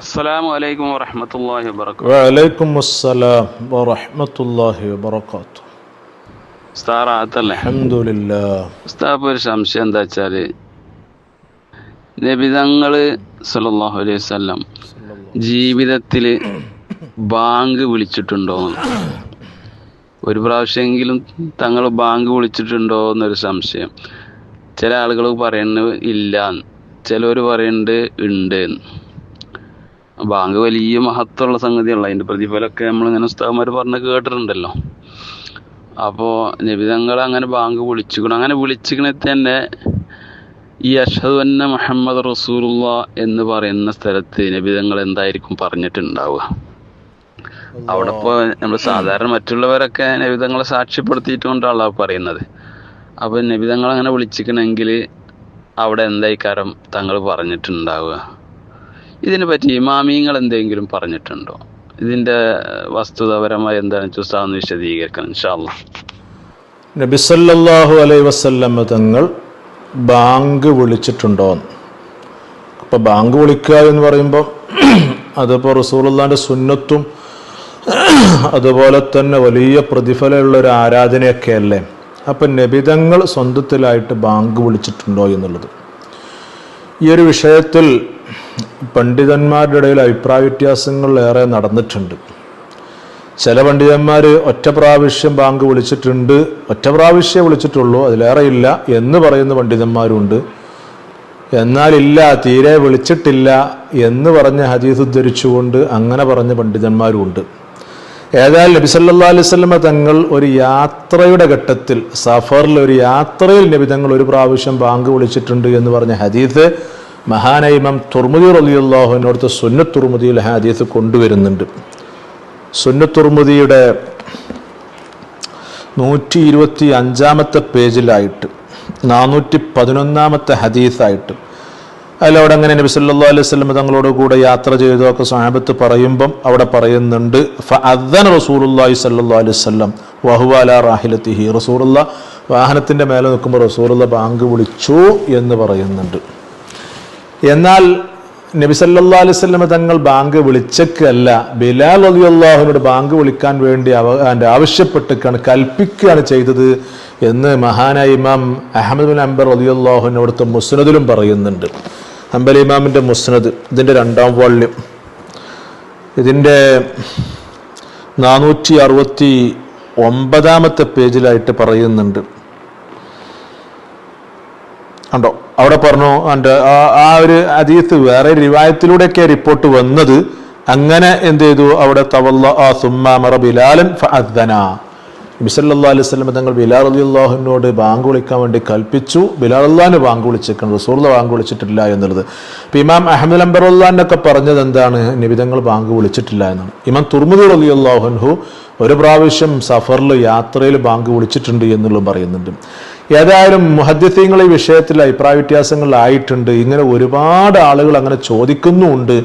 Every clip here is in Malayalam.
അസ്സലാമു അലൈക്കും വഅലൈക്കും അസ്സലാം വറഹ്മത്തുള്ളാഹി വബറകാത്തു ഉസ്താറാത്തല്ലേ അൽഹംദുലില്ലാ ഉസ്താബ് ഒരു സംശയം എന്താ വെച്ചാൽ നബിതങ്ങൾ സല്ലല്ലാഹു അലൈഹി വസല്ലം ജീവിതത്തിൽ ബാങ്ക് വിളിച്ചിട്ടുണ്ടോ ഒരു പ്രാവശ്യമെങ്കിലും തങ്ങൾ ബാങ്ക് വിളിച്ചിട്ടുണ്ടോ എന്നൊരു സംശയം. ചില ആളുകൾ പറയുന്നത് ഇല്ല ചിലവർ പറയുന്നുണ്ട് ഉണ്ട്. ബാങ്ക് വലിയ മഹത്വമുള്ള സംഗതിയല്ല. അതിന്റെ പ്രതിഫലമൊക്കെ നമ്മളിങ്ങനെ ഉസ്താവന്മാർ പറഞ്ഞ് കേട്ടിട്ടുണ്ടല്ലോ. അപ്പോൾ നബിതങ്ങൾ അങ്ങനെ ബാങ്ക് വിളിച്ചിക്കണം. അങ്ങനെ വിളിച്ചിക്കണെ തന്നെ ഈ അഷദ് അന്ന മുഹമ്മദ് റസൂലുള്ള എന്ന് പറയുന്ന സ്ഥലത്ത് നബിതങ്ങൾ എന്തായിരിക്കും പറഞ്ഞിട്ടുണ്ടാവുക? അവിടെ ഇപ്പോൾ നമ്മൾ സാധാരണ മറ്റുള്ളവരൊക്കെ നബിതങ്ങളെ സാക്ഷ്യപ്പെടുത്തിയിട്ടുകൊണ്ടാണല്ലോ പറയുന്നത്. അപ്പോൾ നബിതങ്ങൾ അങ്ങനെ വിളിച്ചിക്കണമെങ്കിൽ അവിടെ എന്തായിക്കാരം തങ്ങൾ പറഞ്ഞിട്ടുണ്ടാവുക? ഇതിനെ പറ്റി ഇമാമിയങ്ങൾ എന്തെങ്കിലും പറഞ്ഞിട്ടുണ്ടോ? ഇതിന്റെ വസ്തുതാപരമായി എന്താണ് ചുസ്താന്ന് വിശദീകരിക്കണം ഇൻഷാല്ല നബിസല്ലാഹു അലൈ അലൈഹി വസല്ലം തങ്ങൾ ബാങ്ക് വിളിച്ചിട്ടുണ്ടോ അപ്പോൾ ബാങ്ക് വിളിക്കുക എന്ന് പറയുമ്പോൾ അതിപ്പോൾ റസൂലുള്ളാന്റെ സുന്നത്തും അതുപോലെ തന്നെ വലിയ പ്രതിഫലമുള്ള ഒരു ആരാധനയൊക്കെ അല്ലേ അപ്പം നബിതങ്ങൾ സ്വന്തത്തിലായിട്ട് ബാങ്ക് വിളിച്ചിട്ടുണ്ടോ എന്നുള്ളത്. ഈ ഒരു വിഷയത്തിൽ പണ്ഡിതന്മാരുടെ ഇടയിൽ അഭിപ്രായ വ്യത്യാസങ്ങൾ ഏറെ നടന്നിട്ടുണ്ട്. ചില പണ്ഡിതന്മാർ ഒറ്റ പ്രാവശ്യം ബാങ്ക് വിളിച്ചിട്ടുണ്ട്. ഒറ്റ പ്രാവശ്യമേ വിളിച്ചിട്ടുള്ളൂ അതിലേറെ ഇല്ല എന്ന് പറയുന്ന പണ്ഡിതന്മാരുണ്ട്. എന്നാൽ ഇല്ല തീരെ വിളിച്ചിട്ടില്ല എന്ന് പറഞ്ഞ ഹദീസ് ഉദ്ധരിച്ചുകൊണ്ട് അങ്ങനെ പറഞ്ഞ പണ്ഡിതന്മാരുമുണ്ട് ഏതായാലും നബി സല്ലാ അലൈഹി സ്വലമ തങ്ങൾ ഒരു യാത്രയുടെ ഘട്ടത്തിൽ സഫറിൽ ഒരു യാത്രയിൽ നബി തങ്ങൾ ഒരു പ്രാവശ്യം ബാങ്ക് വിളിച്ചിട്ടുണ്ട് എന്ന് പറഞ്ഞ ഹദീത്ത് മഹാനൈമം തുർമുദി റലിയുള്ളാഹുവിനോടത്ത് സുന്നത്ത് ഹദീത്ത് കൊണ്ടുവരുന്നുണ്ട്. സുന്നത്തുർമുദിയുടെ നൂറ്റി ഇരുപത്തി അഞ്ചാമത്തെ പേജിലായിട്ട് നാനൂറ്റി പതിനൊന്നാമത്തെ ഹദീസായിട്ട് അതിലവിടെ അങ്ങനെ നബി സല്ലാ അലൈഹി സ്വലം തങ്ങളോട് കൂടെ യാത്ര ചെയ്തതൊക്കെ സാഹബത്ത് പറയുമ്പം അവിടെ പറയുന്നുണ്ട് ഫഅദ്ദന റസൂലുള്ളാഹി സല്ലല്ലാഹു അലൈഹി വസല്ലം വഹുവ അലാ റാഹിലത്തിഹി. റസൂറുള്ള വാഹനത്തിന്റെ മേലെ നിൽക്കുമ്പോൾ റസൂറുള്ള ബാങ്ക് വിളിച്ചു എന്ന് പറയുന്നുണ്ട്. എന്നാൽ നബി സല്ലാ അലൈഹി സ്വലമ തങ്ങൾ ബാങ്ക് വിളിച്ചക്കല്ല. ബിലാൽ അലി അള്ളാഹുവിനോട് ബാങ്ക് വിളിക്കാൻ വേണ്ടി അവ അതിന്റെ ആവശ്യപ്പെട്ടിക്കാണ് കൽപ്പിക്കുകയാണ് ചെയ്തത് എന്ന് മഹാനായ ഇമാം അഹമ്മദ് ബിൻ അംബർ അലി അള്ളാഹുവിനോടത്തെ മുസ്നദിലും പറയുന്നുണ്ട്. അംബൽ ഇമാമിന്റെ മുസ്നദ് ഇതിന്റെ രണ്ടാം വാള്യം ഇതിന്റെ നാനൂറ്റി അറുപത്തി ഒമ്പതാമത്തെ പേജിലായിട്ട് പറയുന്നുണ്ട്. ഉണ്ടോ? അവിടെ പറഞ്ഞു? എന്റെ ആ ഒരു അതീത്ത് വേറെ റിവായത്തിലൂടെയൊക്കെ റിപ്പോർട്ട് വന്നത് അങ്ങനെ എന്ത് ചെയ്തു? അവിടെ തവല്ല അലൈഹി തങ്ങൾ ബിലാൽ അലി അള്ളാഹുവിനോട് ബാങ്ക് വിളിക്കാൻ വേണ്ടി കൽപ്പിച്ചു. ബിലാൽ അള്ളഹാന് ബാങ്ക് വിളിച്ചേക്കണം റസൂർല ബാങ്ക് വിളിച്ചിട്ടില്ല എന്നുള്ളത്. ഇപ്പം ഇമാം അഹമ്മദ് അംബറുല്ലാനൊക്കെ പറഞ്ഞത് എന്താണ്? നിബിതങ്ങൾ ബാങ്ക് വിളിച്ചിട്ടില്ല എന്നാണ്. ഇമാം തുർമുദി അലി അള്ളാഹുൻഹു ഒരു പ്രാവശ്യം സഫറിൽ യാത്രയിൽ ബാങ്ക് വിളിച്ചിട്ടുണ്ട് എന്നുള്ളതും പറയുന്നുണ്ട്. ഏതായാലും മുഹദ്യത്യങ്ങൾ ഈ വിഷയത്തിൽ അഭിപ്രായ വ്യത്യാസങ്ങളായിട്ടുണ്ട് ഇങ്ങനെ ഒരുപാട് ആളുകൾ അങ്ങനെ ചോദിക്കുന്നുമുണ്ട്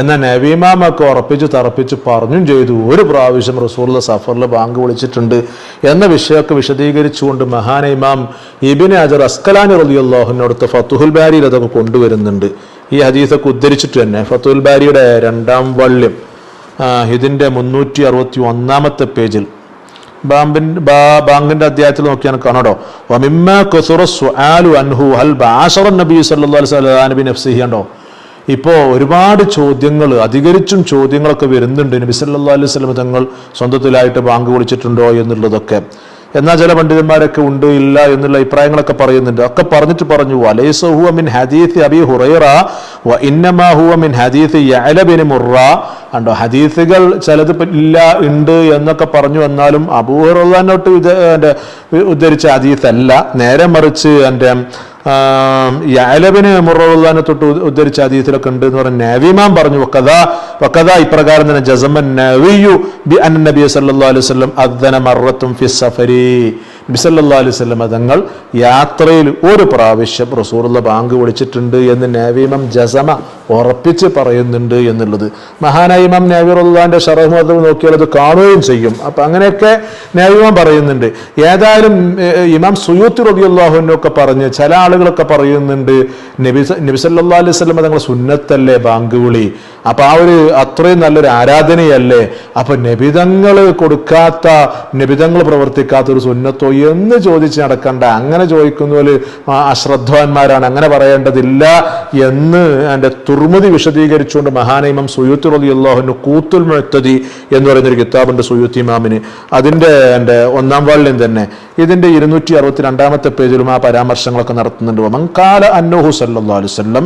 എന്നാൽ നവീമാമൊക്കെ ഉറപ്പിച്ച് തറപ്പിച്ച് പറഞ്ഞും ചെയ്തു. ഒരു പ്രാവശ്യം റസൂർല സഫറിൽ ബാങ്ക് വിളിച്ചിട്ടുണ്ട് എന്ന വിഷയമൊക്കെ വിശദീകരിച്ചുകൊണ്ട് മഹാന ഇമാം ഇബിൻ അജർ അസ്കലാനി റലിയുള്ളാഹുവിനടുത്ത് ഫത്തുഹുൽ ബാരിയിൽ അതൊക്കെ കൊണ്ടുവരുന്നുണ്ട്. ഈ ഹദീസൊക്കെ ഉദ്ധരിച്ചിട്ട് തന്നെ ഫത്തുഹുൽ ബാരിയുടെ രണ്ടാം വള്യം ഇതിന്റെ മുന്നൂറ്റി അറുപത്തി ഒന്നാമത്തെ പേജിൽ ബാങ്കിന്റെ അധ്യായത്തിൽ നോക്കിയാണ് കാണട്ടോ നബി നബി നഫ്സിഹി കണ്ടോ? ഇപ്പോൾ ഒരുപാട് ചോദ്യങ്ങൾ അധികരിച്ചും ചോദ്യങ്ങളൊക്കെ വരുന്നുണ്ട്. നബി സല്ലല്ലാഹു അലൈഹി സ്വലം തങ്ങൾ സ്വന്തത്തിലായിട്ട് ബാങ്ക് വിളിച്ചിട്ടുണ്ടോ എന്നുള്ളതൊക്കെ. എന്നാൽ ചില പണ്ഡിതന്മാരൊക്കെ ഉണ്ട് ഇല്ല എന്നുള്ള അഭിപ്രായങ്ങളൊക്കെ പറയുന്നുണ്ട്. ഒക്കെ പറഞ്ഞിട്ട് പറഞ്ഞു വലൈസ ഹുവ മിൻ അബി ഹുറൈറ വ ഇന്നമാ ഹുവ മിൻ മുറ കണ്ടോ ഹദീസുകൾ ചിലത് ഇല്ല ഉണ്ട് എന്നൊക്കെ പറഞ്ഞു വന്നാലും അബൂഹുറോട്ട് ഉദ്ധരിച്ച ഹദീസ് അല്ല നേരെ മറിച്ച് എന്റെ യാലബിന് മുറുള്ളാനെ തൊട്ട് ഉദ്ധരിച്ച അതീതിലൊക്കെ ഉണ്ട് എന്ന് പറഞ്ഞ നവിമാൻ പറഞ്ഞു വക്കഥ വക്കഥ ഇപ്രകാരം തന്നെ ജസമൻ നവിയു ബി അൻ നബി സല്ലല്ലാഹു അലൈഹി വസല്ലം അദ്ദന മറത്തും ഫി സഫരി. നബി സല്ലല്ലാഹു അലൈഹി വസല്ലം തങ്ങൾ യാത്രയിൽ ഒരു പ്രാവശ്യം റസൂറുള്ള ബാങ്ക് വിളിച്ചിട്ടുണ്ട് എന്ന് നാവിമം ജസമ ഉറപ്പിച്ച് പറയുന്നുണ്ട് എന്നുള്ളത്. മഹാനായി ഇമാം നവീറുള്ളാന്റെ ഷറഹ് നോക്കിയാൽ അത് കാണുകയും ചെയ്യും. അപ്പൊ അങ്ങനെയൊക്കെ നവീമം പറയുന്നുണ്ട്. ഏതായാലും ഇമാം സുയൂത്ത് റബിയുള്ളാഹുവിനൊക്കെ പറഞ്ഞ് ചില ആളുകളൊക്കെ പറയുന്നുണ്ട് നബി നബി സല്ലല്ലാഹു അലൈഹി വസല്ലം തങ്ങളെ സുന്നത്തല്ലേ ബാങ്ക് വിളി? അപ്പൊ ആ ഒരു അത്രയും നല്ലൊരു ആരാധനയല്ലേ? അപ്പൊ നബിതങ്ങൾ കൊടുക്കാത്ത നബിതങ്ങൾ പ്രവർത്തിക്കാത്ത ഒരു സുന്നത്തോ എന്ന് ചോദിച്ച് നടക്കണ്ട. അങ്ങനെ ചോദിക്കുന്നവര് അശ്രദ്ധവാന്മാരാണ്. അങ്ങനെ പറയേണ്ടതില്ല എന്ന് എന്റെ തുർമുതി വിശദീകരിച്ചുകൊണ്ട് മഹാനൈമം സുയൂത്ത് റലി അള്ളാഹുന് കൂത്തുൽ മുഴത്തതി എന്ന് പറയുന്നൊരു കിതാബുണ്ട് സുയൂത്ത് ഇമാമിന്. അതിന്റെ എന്റെ ഒന്നാം വാളിലും തന്നെ. ഇതിന്റെ ഇരുന്നൂറ്റി അറുപത്തി രണ്ടാമത്തെ പേജിലും ആ പരാമർശങ്ങളൊക്കെ നടത്തുന്നുണ്ട്. മങ്കാല അന്നോഹു സല്ലല്ലാഹു അലൈഹി വസല്ലം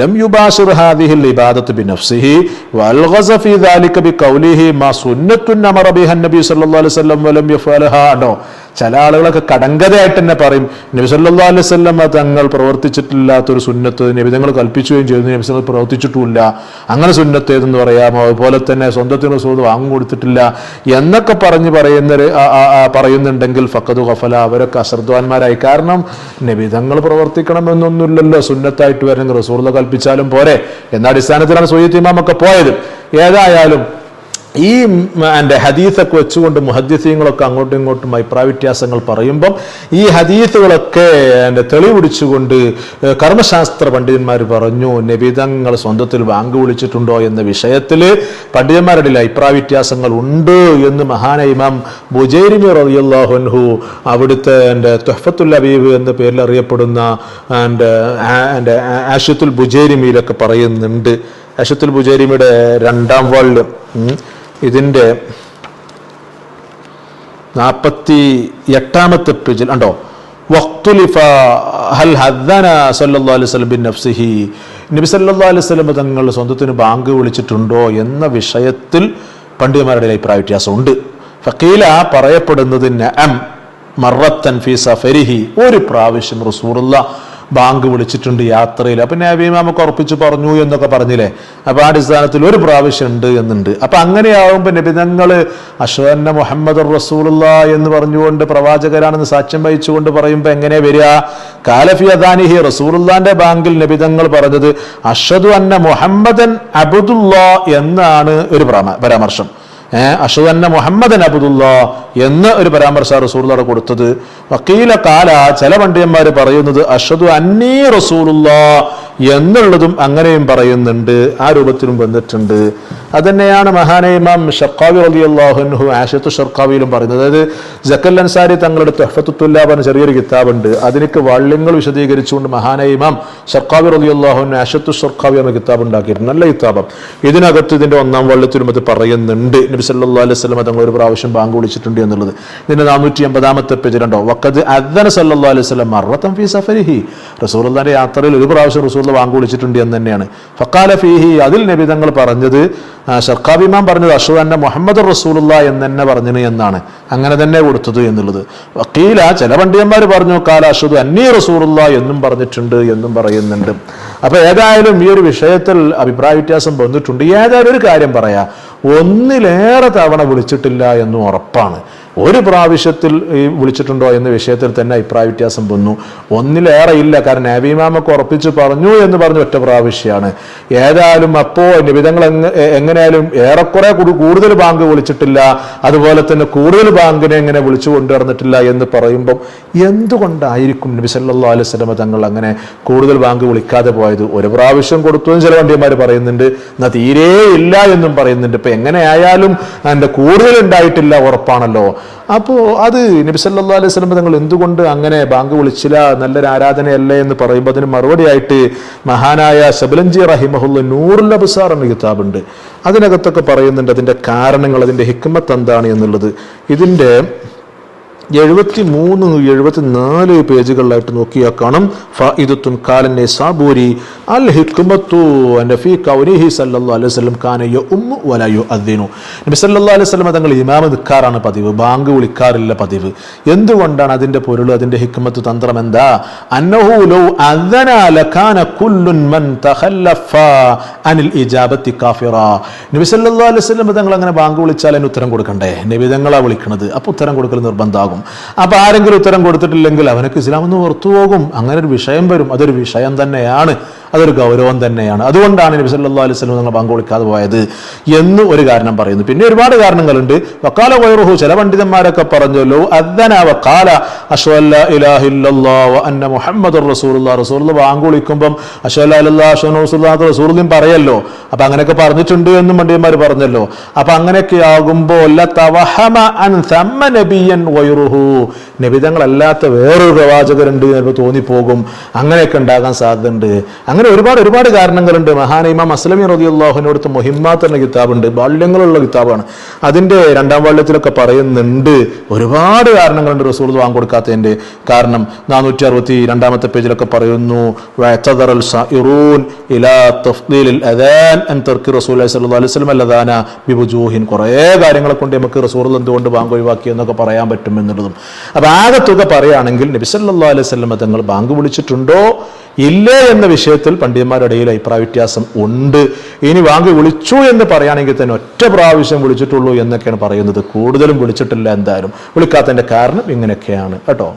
ലം യുബാശിർ ഹാദിഹിൽ ഇബാദത്ത് ബിനഫ്സിഹി വൽഗസ ഫീ ദാലിക ബിഖൗലിഹി മാ സുന്നത്തുൻ അമറ ബിഹ നബി സല്ലല്ലാഹു അലൈഹി വസല്ലം വലം യഫഅലഹാ. ആണോ? ചില ആളുകളൊക്കെ കടങ്കഥയായിട്ട് തന്നെ പറയും നബിസല്ലാ വസല്ലം തങ്ങൾ പ്രവർത്തിച്ചിട്ടില്ലാത്തൊരു സുന്നത്ത് നബിതങ്ങൾ കൽപ്പിക്കുകയും ചെയ്തു നബി തങ്ങൾ പ്രവർത്തിച്ചിട്ടുമില്ല. അങ്ങനെ സുന്നത്ത് ഏതെന്ന് പറയാം അതുപോലെ തന്നെ സ്വന്തത്തിന് റസൂൽ വാങ്ങി കൊടുത്തിട്ടില്ല എന്നൊക്കെ പറഞ്ഞ് പറയുന്ന പറയുന്നുണ്ടെങ്കിൽ ഫക്കത് ഖഫല അവരൊക്കെ അശ്രദ്ധവാന്മാരായി. കാരണം നബിതങ്ങൾ പ്രവർത്തിക്കണമെന്നൊന്നുമില്ലല്ലോ സുന്നത്തായിട്ട് വരണമെങ്കിൽ റസൂർല കൽപ്പിച്ചാലും പോരെ. എന്ന അടിസ്ഥാനത്തിലാണ് സുയ്യത്ത് ഇമാമൊക്കെ പോയത്. ഏതായാലും ഈ എന്റെ ഹദീസൊക്കെ വെച്ചുകൊണ്ട് മുഹദ്ദിസീങ്ങളൊക്കെ അങ്ങോട്ടും ഇങ്ങോട്ടും അഭിപ്രായ വ്യത്യാസങ്ങൾ പറയുമ്പം ഈ ഹദീസുകളൊക്കെ എന്റെ തെളിവിടിച്ചുകൊണ്ട് കർമ്മശാസ്ത്ര പണ്ഡിതന്മാർ പറഞ്ഞു നബിതങ്ങൾ സ്വന്തത്തിൽ വാങ്ക് വിളിച്ചിട്ടുണ്ടോ എന്ന വിഷയത്തിൽ പണ്ഡിതന്മാരുടെ അഭിപ്രായ വ്യത്യാസങ്ങൾ ഉണ്ട് എന്ന് മഹാന ഇമാം ബുജൈരിമി റബിയുള്ളാഹുൻഹു അവിടുത്തെ എന്റെ തൊഹഫത്തുൽ അബീബ് എന്ന പേരിൽ അറിയപ്പെടുന്ന എന്റെ എന്റെ ആഷത്തുൽ ബുജൈരിമിയിലൊക്കെ പറയുന്നുണ്ട്. ആഷത്തുൽ ബുജൈരിമിയുടെ രണ്ടാം വാളിൽ ഇതിന്റെ നാൽപ്പത്തി എട്ടാമത്തെ പേജിൽ ഉണ്ടോ വഖ്തുലിഫ ഹൽ ഹദ്ദന സല്ലല്ലാഹു അലൈഹി വസല്ലം ബിൻ നഫ്സിഹി. നബി സല്ലല്ലാഹു അലൈഹി വസല്ലം തങ്ങൾ സ്വന്തത്തിന് ബാങ്ക് വിളിച്ചിട്ടുണ്ടോ എന്ന വിഷയത്തിൽ പണ്ഡിതന്മാരുടെ അഭിപ്രായ വ്യത്യാസമുണ്ട്. ഫക്കീല പറയപ്പെടുന്നത് നഅം മറത്തൻ ഫി സഫരിഹി. ഒരു പ്രാവശ്യം റസൂറുള്ള ബാങ്ക് വിളിച്ചിട്ടുണ്ട് യാത്രയിൽ. അപ്പൊ നമുക്ക് ഉറപ്പിച്ച് പറഞ്ഞു എന്നൊക്കെ പറഞ്ഞില്ലേ? അപ്പൊ ആ അടിസ്ഥാനത്തിൽ ഒരു പ്രാവശ്യം ഉണ്ട് എന്നുണ്ട്. അപ്പൊ അങ്ങനെയാവുമ്പോ നബിതങ്ങൾ അഷ്വന്ന മുഹമ്മദ് റസൂലുള്ള എന്ന് പറഞ്ഞുകൊണ്ട് പ്രവാചകരാണെന്ന് സാക്ഷ്യം വഹിച്ചുകൊണ്ട് പറയുമ്പോൾ എങ്ങനെ വരിക? കാലഫി അദാനിഹി റസൂലുള്ളാന്റെ ബാങ്കിൽ നബിതങ്ങൾ പറഞ്ഞത് അഷദു അന്ന മുഹമ്മദൻ അബുദുല്ല എന്നാണ് ഒരു പരാമ- പരാമർശം. ഏഹ് അഷുദന്ന മുഹമ്മദൻ അബുദുല്ല എന്ന് ഒരു പരാമർശ റസൂലുള്ളാടെ കൊടുത്തത്. വക്കീല കാല ചില പണ്ഡിതന്മാർ പറയുന്നത് അഷദു അന്നീ റസൂലുള്ള എന്നുള്ളതും അങ്ങനെയും പറയുന്നുണ്ട് ആ രൂപത്തിലും വന്നിട്ടുണ്ട്. അത് മഹാന ഇമാം ഷർക്കാവി അലി അള്ളാഹുൻഹു ആഷത്ത് ഷർക്കാവിയിലും പറയുന്നത്. അതായത് ജക്കൽ അൻസാരി തങ്ങളുടെ തെഹഫത്തുല്ല പറഞ്ഞ ചെറിയൊരു കിതാബുണ്ട്. അതിനൊക്കെ വള്ളിങ്ങൾ വിശദീകരിച്ചുകൊണ്ട് മഹാന ഇമാം ഷർക്കാവി അലി അള്ളാഹുൻ ആഷത്തു ഷർക്കാവി എന്ന കിതാബ് ഉണ്ടാക്കിയിട്ടുണ്ട്. നല്ല കിതാബം. ഇതിനകത്ത് ഇതിന്റെ ഒന്നാം വള്ളത്തിലും അത് പറയുന്നുണ്ട്. നബി സല്ലല്ലാഹു അലൈഹി വസല്ലം തങ്ങൾ ഒരു പ്രാവശ്യം ബാങ്ക് വിളിച്ചിട്ടുണ്ട് എന്നുള്ളത്. ഇതിന്റെ നാനൂറ്റി എൺപതാമത്തെ പേജിലുണ്ടോ വക്കത് അദ്ദന സല്ലാ അലൈഹി സ്വലം മറത്തം ഫീ സഫരിഹി. റസൂലുള്ളാഹിന്റെ യാത്രയിൽ ഒരു പ്രാവശ്യം റസൂൽ ബാങ്ക് വിളിച്ചിട്ടുണ്ട് എന്ന് തന്നെയാണ്. ഫക്കാല ഫീഹി അതിൽ നബി തങ്ങൾ പറഞ്ഞത് ഷർക്കാബിമാൻ പറഞ്ഞത് അഷു അന്ന മുഹമ്മദ് റസൂലുള്ള എന്ന് തന്നെ പറഞ്ഞിന് എന്നാണ്. അങ്ങനെ തന്നെ കൊടുത്തത് എന്നുള്ളത്. വക്കീല ചില പണ്ഡിതന്മാർ പറഞ്ഞു കാല അഷുദ് അന്നീ റസൂലുള്ള എന്നും പറഞ്ഞിട്ടുണ്ട് എന്നും പറയുന്നുണ്ട്. അപ്പൊ ഏതായാലും ഈ ഒരു വിഷയത്തിൽ അഭിപ്രായ വ്യത്യാസം വന്നിട്ടുണ്ട്. ഏതായാലും ഒരു കാര്യം പറയാ. ഒന്നിലേറെ തവണ വിളിച്ചിട്ടില്ല എന്നും ഉറപ്പാണ്. ഒരു പ്രാവശ്യത്തിൽ ഈ വിളിച്ചിട്ടുണ്ടോ എന്ന വിഷയത്തിൽ തന്നെ അഭിപ്രായ വ്യത്യാസം വന്നു. ഒന്നിലേറെ ഇല്ല. കാരണം നബിമാമൊക്കെ ഉറപ്പിച്ച് പറഞ്ഞു എന്ന് പറഞ്ഞു ഒറ്റ പ്രാവശ്യമാണ് ഏതായാലും അപ്പോ നിബിധങ്ങൾ എങ്ങനെയാലും ഏറെക്കുറെ കൂടു- കൂടുതൽ ബാങ്ക് വിളിച്ചിട്ടില്ല. അതുപോലെ തന്നെ കൂടുതൽ ബാങ്കിനെ എങ്ങനെ വിളിച്ചു കൊണ്ടുവന്നിട്ടില്ല എന്ന് പറയുമ്പം എന്തുകൊണ്ടായിരിക്കും നബി അലൈഹി വസല്ലമ തങ്ങൾ അങ്ങനെ കൂടുതൽ ബാങ്ക് വിളിക്കാതെ പോയത്? ഒരു പ്രാവശ്യം കൊടുത്തു ചില വണ്ടിയന്മാർ പറയുന്നുണ്ട്. എന്നാൽ തീരെ ഇല്ല എന്നും പറയുന്നുണ്ട്. ഇപ്പൊ എങ്ങനെയായാലും എന്റെ കൂടുതൽ ഉണ്ടായിട്ടില്ല ഉറപ്പാണല്ലോ. അപ്പോ അത് നബിസല്ലാ അലൈഹി സ്വലം തങ്ങൾ എന്തുകൊണ്ട് അങ്ങനെ ബാങ്ക് വിളിച്ചില്ല നല്ലൊരു ആരാധനയല്ലേ എന്ന് പറയുമ്പോൾ അതിന് മറുപടിയായിട്ട് മഹാനായ ശബലഞ്ചി റഹിമഹുല്ല നൂറുൽ അബ്സാർ എന്ന കിതാബുണ്ട്. അതിനകത്തൊക്കെ പറയുന്നുണ്ട് അതിന്റെ കാരണങ്ങൾ അതിന്റെ ഹിക്മത്ത് എന്താണ് എന്നുള്ളത്. ഇതിന്റെ എഴുപത്തി മൂന്ന് എഴുപത്തി നാല് പേജുകളിലായിട്ട് നോക്കിയാൽ കാണും. ഫായിദത്തുൻ കാലന്നെ സാബൂരി അൽ ഹിക്മത്തു നഫി കൗനിഹി സല്ലല്ലാഹു അലൈഹി വസല്ലം കാന ഉമ്മു വലയോ അദ്ദേഹം നബി സല്ലല്ലാഹു അലൈഹി വസല്ലം തങ്ങൾ ഇമാമ നിൽക്കാറാണ് പതിവ് ബാങ്ക് വിളിക്കാറില്ല പതിവ്. എന്തുകൊണ്ടാണ് അതിന്റെ പൊരുൾ അതിന്റെ ഹിക്മത്ത് തന്ത്രം എന്താ? അന്നഹു ലൗ ലകാന കുല്ലുൻ മൻ തഖല്ലഫ അനിൽ ഇജാബത്തി കാഫിറ. നബി സല്ലല്ലാഹു അലൈഹി തങ്ങൾ അങ്ങനെ ബാങ്ക് വിളിച്ചാൽ അതിന് ഉത്തരം കൊടുക്കണ്ടേ? നബി തങ്ങളാ വിളിക്കണത്. അപ്പൊ ഉത്തരം കൊടുക്കൽ നിർബന്ധമാകും അപ്പൊ ആരെങ്കിലും ഉത്തരം കൊടുത്തിട്ടില്ലെങ്കിൽ അവനക്ക് ഇസ്ലാം എന്ന് പുറത്തു പോകും അങ്ങനെ ഒരു വിഷയം വരും. അതൊരു വിഷയം തന്നെയാണ്. അതൊരു ഗൗരവം തന്നെയാണ്. അതുകൊണ്ടാണ് നബി സല്ലല്ലാഹു അലൈഹി സ്വലം നിങ്ങൾ ബാങ്ക് വിളിക്കാതെ പോയത് എന്ന് ഒരു കാരണം പറയുന്നു. പിന്നെ ഒരുപാട് കാരണങ്ങളുണ്ട്. വക്കാല വൈറുഹു ചില പണ്ഡിതന്മാരൊക്കെ പറഞ്ഞല്ലോ അദ്ദന വക്കാല അഷ്വല്ല ഇലാഹ ഇല്ലല്ലാഹ് വ അന്ന റസൂലും പറയല്ലോ. അപ്പൊ അങ്ങനെയൊക്കെ പറഞ്ഞിട്ടുണ്ട് എന്നും പണ്ഡിതന്മാർ പറഞ്ഞല്ലോ. അപ്പൊ അങ്ങനെയൊക്കെ ആകുമ്പോൾ നബിതങ്ങളല്ലാത്ത വേറൊരു പ്രവാചകരുണ്ട് എന്ന് തോന്നിപ്പോകും. അങ്ങനെയൊക്കെ ഉണ്ടാകാൻ സാധ്യതയുണ്ട്. അങ്ങനെ ഒരുപാട് ഒരുപാട് കാരണങ്ങളുണ്ട്. മഹാന ഇമാം അസ്ലമി റളിയല്ലാഹുവിനോടുത്ത് മുഹിമ്മാത്ത് എന്ന കിതാബുണ്ട്. ബാല്യങ്ങളുള്ള കിതാബാണ്. അതിന്റെ രണ്ടാം വാള്യത്തിലൊക്കെ പറയുന്നുണ്ട്. ഒരുപാട് കാരണങ്ങളുണ്ട് റസൂൾ വാങ്ങി കൊടുക്കാത്തതിന്റെ കാരണം. നാനൂറ്റി അറുപത്തി രണ്ടാമത്തെ പേജിലൊക്കെ പറയുന്നു ബിവുജൂഹിൻ. കുറേ കാര്യങ്ങളെ കൊണ്ട് നമുക്ക് റസൂൾ എന്തുകൊണ്ട് ബാങ്ക് ഒഴിവാക്കി എന്നൊക്കെ പറയാൻ പറ്റും എന്നുള്ളതും. അപ്പൊ ആകെ തുക പറയുകയാണെങ്കിൽ നബി സല്ലല്ലാഹു അലൈഹി വസല്ലം തങ്ങൾ ബാങ്ക് വിളിച്ചിട്ടുണ്ടോ? ഇല്ലേ എന്ന വിഷയത്തിൽ പണ്ഡിതന്മാരുടെ ഇടയിൽ അഭിപ്രായ വ്യത്യാസം ഉണ്ട്. ഇനി വാങ്ങി വിളിച്ചു എന്ന് പറയുകയാണെങ്കിൽ തന്നെ ഒറ്റ പ്രാവശ്യം വിളിച്ചിട്ടുള്ളൂ എന്നൊക്കെയാണ് പറയുന്നത്. കൂടുതലും വിളിച്ചിട്ടില്ല എന്തായാലും. വിളിക്കാത്തതിന്റെ കാരണം ഇങ്ങനെയൊക്കെയാണ്. കേട്ടോ?